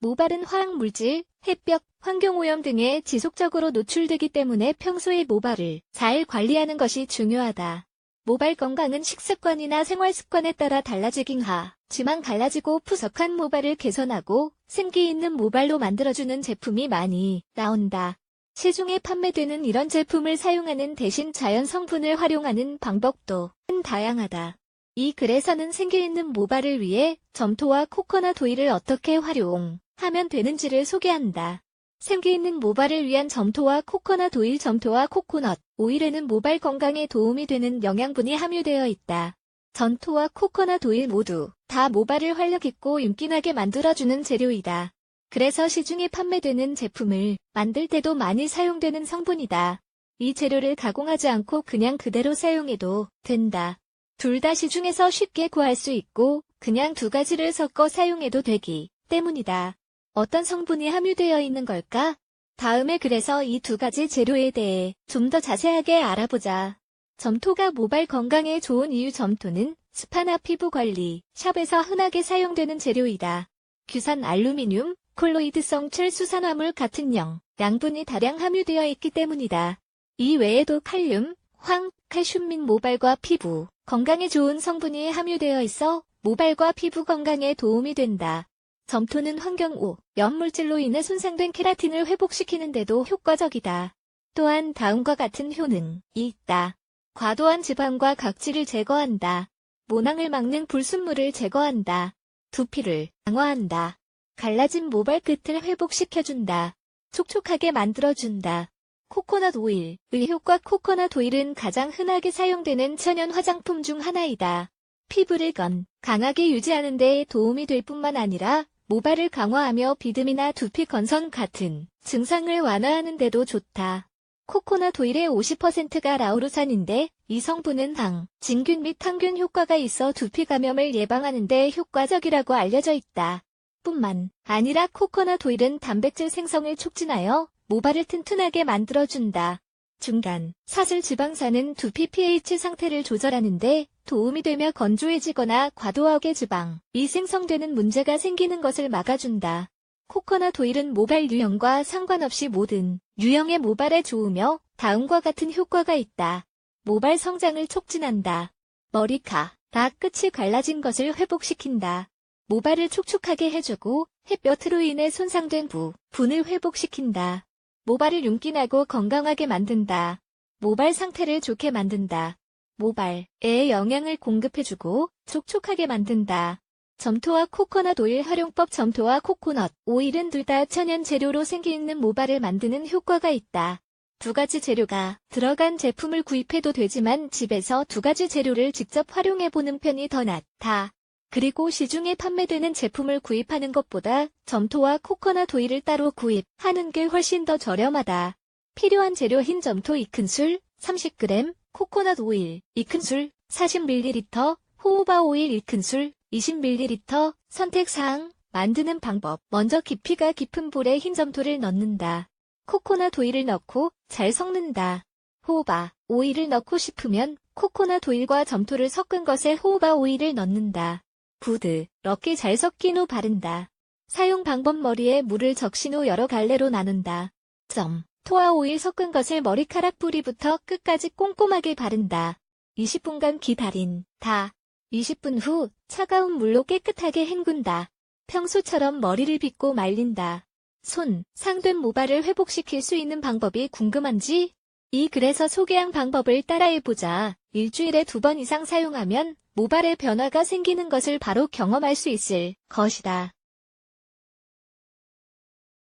모발은 화학물질, 햇볕, 환경오염 등에 지속적으로 노출되기 때문에 평소에 모발을 잘 관리하는 것이 중요하다. 모발 건강은 식습관이나 생활습관에 따라 달라지긴 하 지만 갈라지고 푸석한 모발을 개선하고 생기 있는 모발로 만들어주는 제품이 많이 나온다. 시중에 판매되는 이런 제품을 사용하는 대신 자연 성분을 활용하는 방법도 다양하다. 이 글에서는 생기 있는 모발을 위해 점토와 코코넛 오일을 어떻게 활용 하면 되는지를 소개한다. 생기 있는 모발을 위한 점토와 코코넛 오일 점토와 코코넛 오일에는 모발 건강에 도움이 되는 영양분이 함유되어 있다. 점토와 코코넛 오일 모두 다 모발을 활력있고 윤기나게 만들어주는 재료이다. 그래서 시중에 판매되는 제품을 만들 때도 많이 사용되는 성분이다. 이 재료를 가공하지 않고 그냥 그대로 사용해도 된다. 둘 다 시중에서 쉽게 구할 수 있고 그냥 두 가지를 섞어 사용해도 되기 때문이다. 어떤 성분이 함유되어 있는 걸까? 다음에 그래서 이 두 가지 재료에 대해 좀 더 자세하게 알아보자. 점토가 모발 건강에 좋은 이유 점토는 스파나 피부 관리, 샵에서 흔하게 사용되는 재료이다. 규산 알루미늄, 콜로이드성 철수산화물 같은 영, 양분이 다량 함유되어 있기 때문이다. 이 외에도 칼륨, 황, 칼슘 및 모발과 피부, 건강에 좋은 성분이 함유되어 있어 모발과 피부 건강에 도움이 된다. 점토는 환경오, 염물질로 인해 손상된 케라틴을 회복시키는데도 효과적이다. 또한 다음과 같은 효능이 있다. 과도한 지방과 각질을 제거한다. 모낭을 막는 불순물을 제거한다. 두피를 강화한다. 갈라진 모발 끝을 회복시켜준다. 촉촉하게 만들어준다. 코코넛 오일의 효과 코코넛 오일은 가장 흔하게 사용되는 천연 화장품 중 하나이다. 피부를 건 강하게 유지하는 데 도움이 될 뿐만 아니라 모발을 강화하며 비듬이나 두피 건선 같은 증상을 완화하는 데도 좋다. 코코넛 오일의 50%가 라우르산인데 이 성분은 당, 진균 및 항균 효과가 있어 두피 감염을 예방하는 데 효과적이라고 알려져 있다. 뿐만 아니라 코코넛 오일은 단백질 생성을 촉진하여 모발을 튼튼하게 만들어준다. 중간, 사슬 지방산은 두피 pH 상태를 조절하는데 도움이 되며 건조해지거나 과도하게 지방 이 생성되는 문제가 생기는 것을 막아준다. 코코넛 오일은 모발 유형과 상관없이 모든 유형의 모발에 좋으며 다음과 같은 효과가 있다. 모발 성장을 촉진한다. 머리카, 다 끝이 갈라진 것을 회복시킨다. 모발을 촉촉하게 해주고 햇볕으로 인해 손상된 부, 분을 회복시킨다. 모발을 윤기나고 건강하게 만든다. 모발 상태를 좋게 만든다. 모발에 영양을 공급해주고 촉촉하게 만든다. 점토와 코코넛 오일 활용법 점토와 코코넛 오일은 둘 다 천연 재료로 생기 있는 모발을 만드는 효과가 있다. 두 가지 재료가 들어간 제품을 구입해도 되지만 집에서 두 가지 재료를 직접 활용해보는 편이 더 낫다. 그리고 시중에 판매되는 제품을 구입하는 것보다 점토와 코코넛 오일을 따로 구입하는 게 훨씬 더 저렴하다. 필요한 재료 흰 점토 2큰술 30g, 코코넛 오일 2큰술 40ml, 호호바 오일 1큰술 20ml, 선택사항, 만드는 방법. 먼저 깊이가 깊은 볼에 흰 점토를 넣는다. 코코넛 오일을 넣고 잘 섞는다. 호호바 오일을 넣고 싶으면 코코넛 오일과 점토를 섞은 것에 호호바 오일을 넣는다. 부드, 럽게 잘 섞인 후 바른다. 사용 방법 머리에 물을 적신 후 여러 갈래로 나눈다. 점. 토와 오일 섞은 것을 머리카락 뿌리부터 끝까지 꼼꼼하게 바른다. 20분간 기다린 다. 20분 후 차가운 물로 깨끗하게 헹군다. 평소처럼 머리를 빗고 말린다. 손, 상된 모발을 회복시킬 수 있는 방법이 궁금한지? 이 글에서 소개한 방법을 따라해보자. 일주일에 두 번 이상 사용하면 모발에 변화가 생기는 것을 바로 경험할 수 있을 것이다.